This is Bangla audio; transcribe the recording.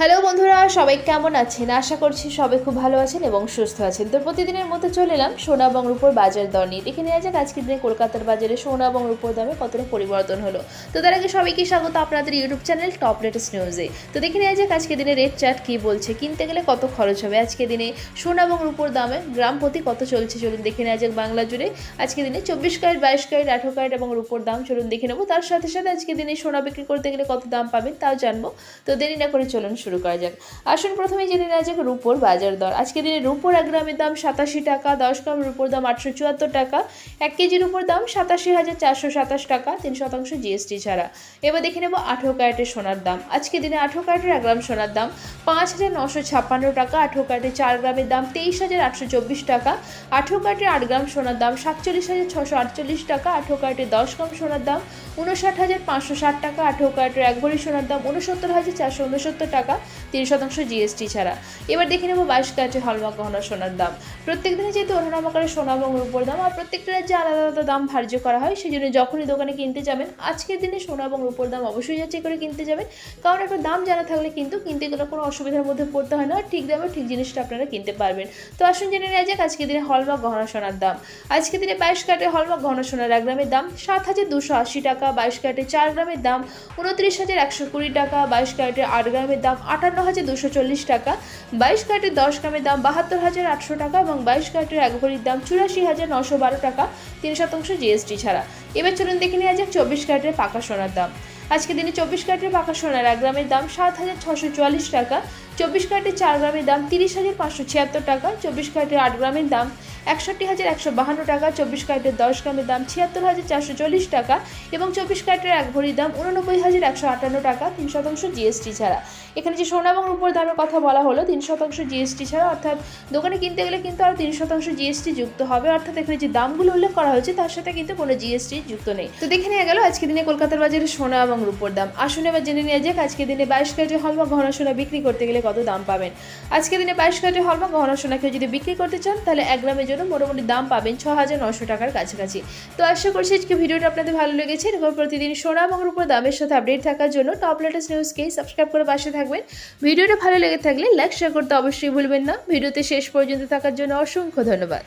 হ্যালো বন্ধুরা, সবাই কেমন আছেন? আশা করছি সবাই খুব ভালো আছেন এবং সুস্থ আছেন। তো প্রতিদিনের মতো চলে এলাম সোনা এবং রূপোর বাজার দর নিয়ে। দেখে নেওয়া যাক আজকের দিনে কলকাতার বাজারে সোনা এবং রূপোর দামে কতটা পরিবর্তন হলো। তো তার আগে সবাইকে স্বাগত আপনাদের ইউটিউব চ্যানেল টপ লেটেস্ট নিউজে। তো দেখে নেওয়া যাক আজকে দিনে রেট চার্ট কী বলছে, কিনতে গেলে কত খরচ হবে? আজকে দিনে সোনা এবং রূপোর দামে গ্রাম প্রতি কত চলছে চলুন দেখে নেওয়া যাক বাংলা জুড়ে। আজকে দিনে চব্বিশ ক্যারেট, বাইশ ক্যারেট, আঠেরো ক্যারেট এবং রূপোর দাম চলুন দেখে নেব। তার সাথে সাথে আজকে দিনে সোনা বিক্রি করতে গেলে কত দাম পাবেন তাও জানব। তো দেরি না করে চলুন শুরু করা যাক। আসুন প্রথমে জেনে নেওয়া যাক রুপোর বাজার দর। আজকে দিনে রুপোর এক গ্রামের দাম সাতাশি টাকা, দশ গ্রাম রুপোর দাম আটশো চুয়াত্তর টাকা, এক কেজির উপর দাম সাতাশি হাজার চারশো সাতাশ টাকা, তিন শতাংশ জিএসটি ছাড়া। এবার দেখে নেব আঠেরো ক্যারেটের সোনার দাম। আজকে দিনে আঠেরো ক্যারেটের এক গ্রাম সোনার দাম পাঁচ হাজার নশো ছাপ্পান্ন টাকা, আঠেরো ক্যারেটের চার গ্রামের দাম তেইশ হাজার আটশো চব্বিশ টাকা, আঠেরো ক্যারেটের আট গ্রাম সোনার দাম সাতচল্লিশ হাজার ছশো আটচল্লিশ টাকা, আঠেরো ক্যারেটের দশ গ্রাম সোনার দাম উনষাট হাজার পাঁচশো ষাট টাকা, আঠেরো ক্যারেটের এক ভরি সোনার দাম উনসত্তর হাজার চারশো উনসত্তর টাকা তিন শতাংশ জিএসটি ছাড়া। এবার দেখে নেব বাইশ ক্যারেটের হলমার্ক গহনা সোনার দাম। প্রত্যেক দিনে যেহেতু ওঠানাম আকারে সোনা এবং রূপোর দাম, আর প্রত্যেকটা রাজ্যে আলাদা আলাদা দাম ধার্য করা হয় সেই জন্য যখনই দোকানে কিনতে যাবেন, আজকের দিনে সোনা এবং রূপোর দাম অবশ্যই যাচাই করে কিনতে যাবেন। কারণ একটা দাম জানা থাকলে কিন্তু কিনতে গেলে কোনো অসুবিধার মধ্যে পড়তে হয় না ঠিক দামে ঠিক জিনিসটা আপনারা কিনতে পারবেন। তো আসুন জেনে নেওয়া যাক আজকের দিনে হলমার্ক গহনা সোনার দাম। আজকের দিনে বাইশ ক্যারেটের হলমার্ক গহনা সোনার এক গ্রামের দাম সাত হাজার দুশো আশি টাকা, বাইশ ক্যারেটের চার গ্রামের দাম উনত্রিশ হাজার একশো কুড়ি টাকা, বাইশ ক্যারেটের আট গ্রামের দাম আটান্ন হাজার দুশো চল্লিশ টাকা, বাইশ কার্টের দশ গ্রামের দাম বাহাত্তর হাজার আটশো টাকা এবং বাইশ কার্টের এক ভরির দাম চুরাশি হাজার নশো বারো টাকা, তিন শতাংশ জিএসটি ছাড়া। এবার চলুন দেখে নেওয়া যাক চব্বিশ কার্টের পাকা সোনার দাম। আজকে দিনে চব্বিশ কার্টের পাকা সোনার এক গ্রামের দাম সাত হাজার ছশো চুয়াল্লিশ টাকা চব্বিশ ক্যারেটের চার গ্রামের দাম তিরিশ হাজার পাঁচশো ছিয়াত্তর টাকা, চব্বিশ ক্যারেটের আট গ্রামের দাম একষট্টি হাজার একশো বাহান্ন টাকা, চব্বিশ ক্যারেটের দশ গ্রামের দাম ছিয়াত্তর হাজার চারশো চল্লিশ টাকা এবং চব্বিশ ক্যারেটের এক ভরির দাম উননব্বই হাজার একশো আটান্ন টাকা, তিন শতাংশ জিএসটি ছাড়া। এখানে যে সোনা এবং রূপোর দামের কথা বলা হলো, তিন শতাংশ জিএসটি ছাড়া, অর্থাৎ দোকানে কিনতে গেলে কিন্তু আরও তিন শতাংশ জিএসটি যুক্ত হবে। অর্থাৎ এখানে যে দামগুলো উল্লেখ করা হয়েছে, তার সাথে কিন্তু কোনো জিএসটি যুক্ত নেই। তো দেখে নেওয়া গেল আজকে দিনে কলকাতার বাজারে সোনা এবং রূপোর দাম। আসুন এবার জেনে নেওয়া যাক আজকে দিনে বাইশ ক্যারেটের হলমা গহনা সোনা বিক্রি করতে গেলে কত দাম পাবেন? আজকে দিনে বাইশ কাটি হলমা গহনা সোনা কেউ যদি বিক্রি করতে চান, তাহলে এক গ্রামের জন্য মোটামুটি দাম পাবেন ছ হাজার নশো টাকার কাছাকাছি। তো আশা করছি আজকে ভিডিওটা আপনাদের ভালো লেগেছে। এরকম প্রতিদিন সোনা এবং রূপর দামের সাথে আপডেট থাকার জন্য টপ লেটেস্ট নিউজকে সাবস্ক্রাইব করে পাশে থাকবেন। ভিডিওটা ভালো লেগে থাকলে লাইক শেয়ার করতে অবশ্যই ভুলবেন না। ভিডিওতে শেষ পর্যন্ত থাকার জন্য অসংখ্য ধন্যবাদ।